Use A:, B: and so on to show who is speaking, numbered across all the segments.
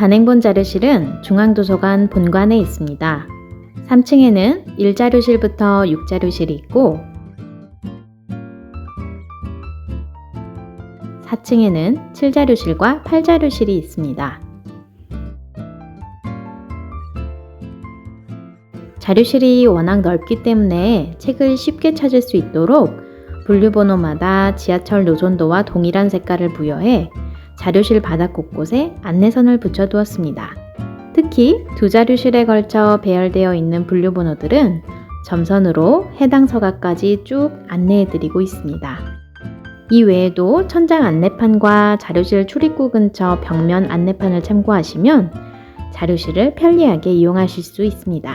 A: 단행본 자료실은 중앙도서관 본관에 있습니다. 3층에는 1자료실부터 6자료실이 있고 4층에는 7자료실과 8자료실이 있습니다. 자료실이 워낙 넓기 때문에 책을 쉽게 찾을 수 있도록 분류번호마다 지하철 노선도와 동일한 색깔을 부여해 자료실 바닥 곳곳에 안내선을 붙여두었습니다. 특히 두 자료실에 걸쳐 배열되어 있는 분류 번호들은 점선으로 해당 서가까지 쭉 안내해드리고 있습니다. 이 외에도 천장 안내판과 자료실 출입구 근처 벽면 안내판을 참고하시면 자료실을 편리하게 이용하실 수 있습니다.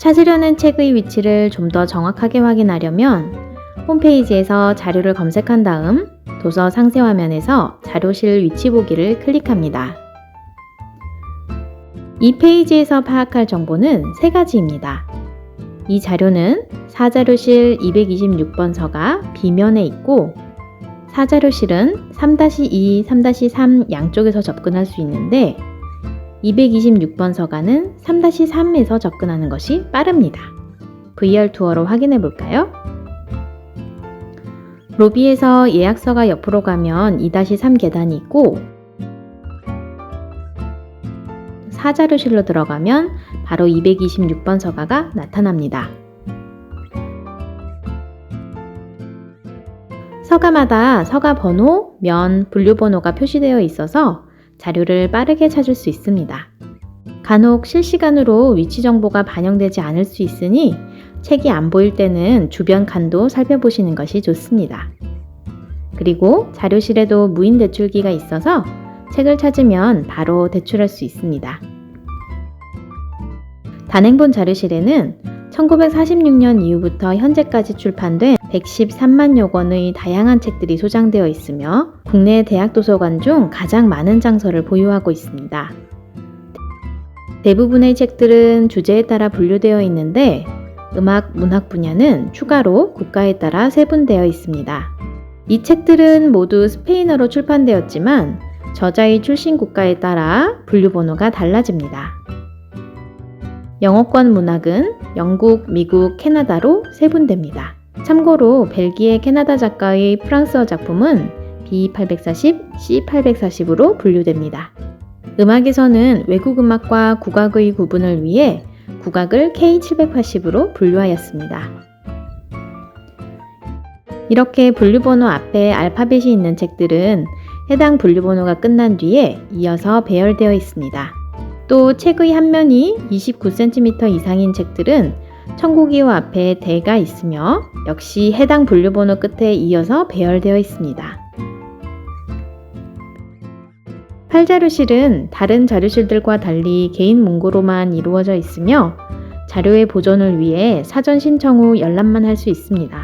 A: 찾으려는 책의 위치를 좀 더 정확하게 확인하려면 홈페이지에서 자료를 검색한 다음 도서 상세 화면에서 자료실 위치 보기를 클릭합니다. 이 페이지에서 파악할 정보는 세 가지입니다. 이 자료는 4자료실 226번 서가 B면에 있고 4자료실은 3-2, 3-3 양쪽에서 접근할 수 있는데 226번 서가는 3-3에서 접근하는 것이 빠릅니다. VR 투어로 확인해 볼까요? 로비에서 예약서가 옆으로 가면 2-3 계단이 있고 4자료실로 들어가면 바로 226번 서가가 나타납니다. 서가마다 서가 번호, 면, 분류 번호가 표시되어 있어서 자료를 빠르게 찾을 수 있습니다. 간혹 실시간으로 위치 정보가 반영되지 않을 수 있으니 책이 안 보일 때는 주변 칸도 살펴보시는 것이 좋습니다. 그리고 자료실에도 무인 대출기가 있어서 책을 찾으면 바로 대출할 수 있습니다. 단행본 자료실에는 1946년 이후부터 현재까지 출판된 113만여 권의 다양한 책들이 소장되어 있으며 국내 대학 도서관 중 가장 많은 장서를 보유하고 있습니다. 대부분의 책들은 주제에 따라 분류되어 있는데 음악, 문학 분야는 추가로 국가에 따라 세분되어 있습니다. 이 책들은 모두 스페인어로 출판되었지만 저자의 출신 국가에 따라 분류 번호가 달라집니다. 영어권 문학은 영국, 미국, 캐나다로 세분됩니다. 참고로 벨기에 캐나다 작가의 프랑스어 작품은 B840, C840으로 분류됩니다. 음악에서는 외국 음악과 국악의 구분을 위해 국악을 K780으로 분류하였습니다. 이렇게 분류번호 앞에 알파벳이 있는 책들은 해당 분류번호가 끝난 뒤에 이어서 배열되어 있습니다. 또 책의 한 면이 29cm 이상인 책들은 청고기호 앞에 대가 있으며 역시 해당 분류번호 끝에 이어서 배열되어 있습니다. 8자료실은 다른 자료실들과 달리 개인 문고로만 이루어져 있으며 자료의 보존을 위해 사전 신청 후 열람만 할 수 있습니다.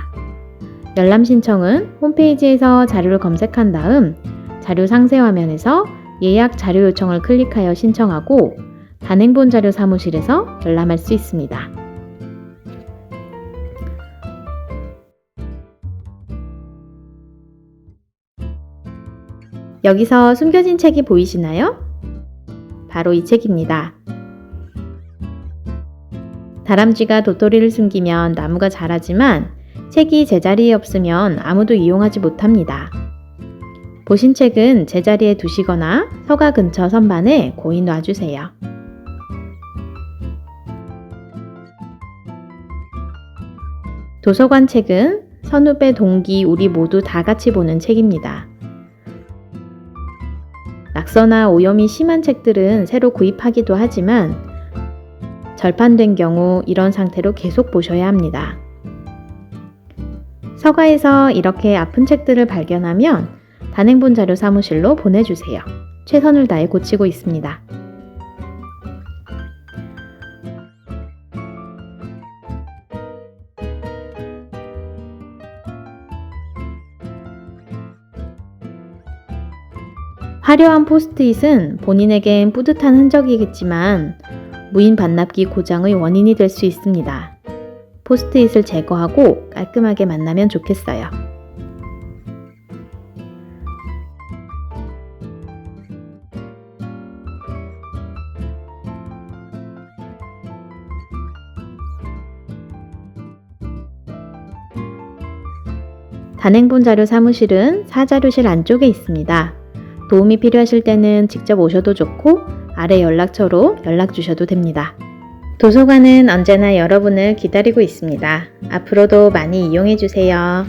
A: 열람 신청은 홈페이지에서 자료를 검색한 다음 자료 상세 화면에서 예약 자료 요청을 클릭하여 신청하고 단행본 자료 사무실에서 열람할 수 있습니다. 여기서 숨겨진 책이 보이시나요? 바로 이 책입니다. 다람쥐가 도토리를 숨기면 나무가 자라지만 책이 제자리에 없으면 아무도 이용하지 못합니다. 보신 책은 제자리에 두시거나 서가 근처 선반에 고이 놔주세요. 도서관 책은 선후배 동기 우리 모두 다 같이 보는 책입니다. 낙서나 오염이 심한 책들은 새로 구입하기도 하지만 절판된 경우 이런 상태로 계속 보셔야 합니다. 서가에서 이렇게 아픈 책들을 발견하면 단행본 자료 사무실로 보내주세요. 최선을 다해 고치고 있습니다. 화려한 포스트잇은 본인에겐 뿌듯한 흔적이겠지만 무인 반납기 고장의 원인이 될 수 있습니다. 포스트잇을 제거하고 깔끔하게 만나면 좋겠어요. 단행본 자료 사무실은 사자료실 안쪽에 있습니다. 도움이 필요하실 때는 직접 오셔도 좋고 아래 연락처로 연락 주셔도 됩니다. 도서관은 언제나 여러분을 기다리고 있습니다. 앞으로도 많이 이용해 주세요.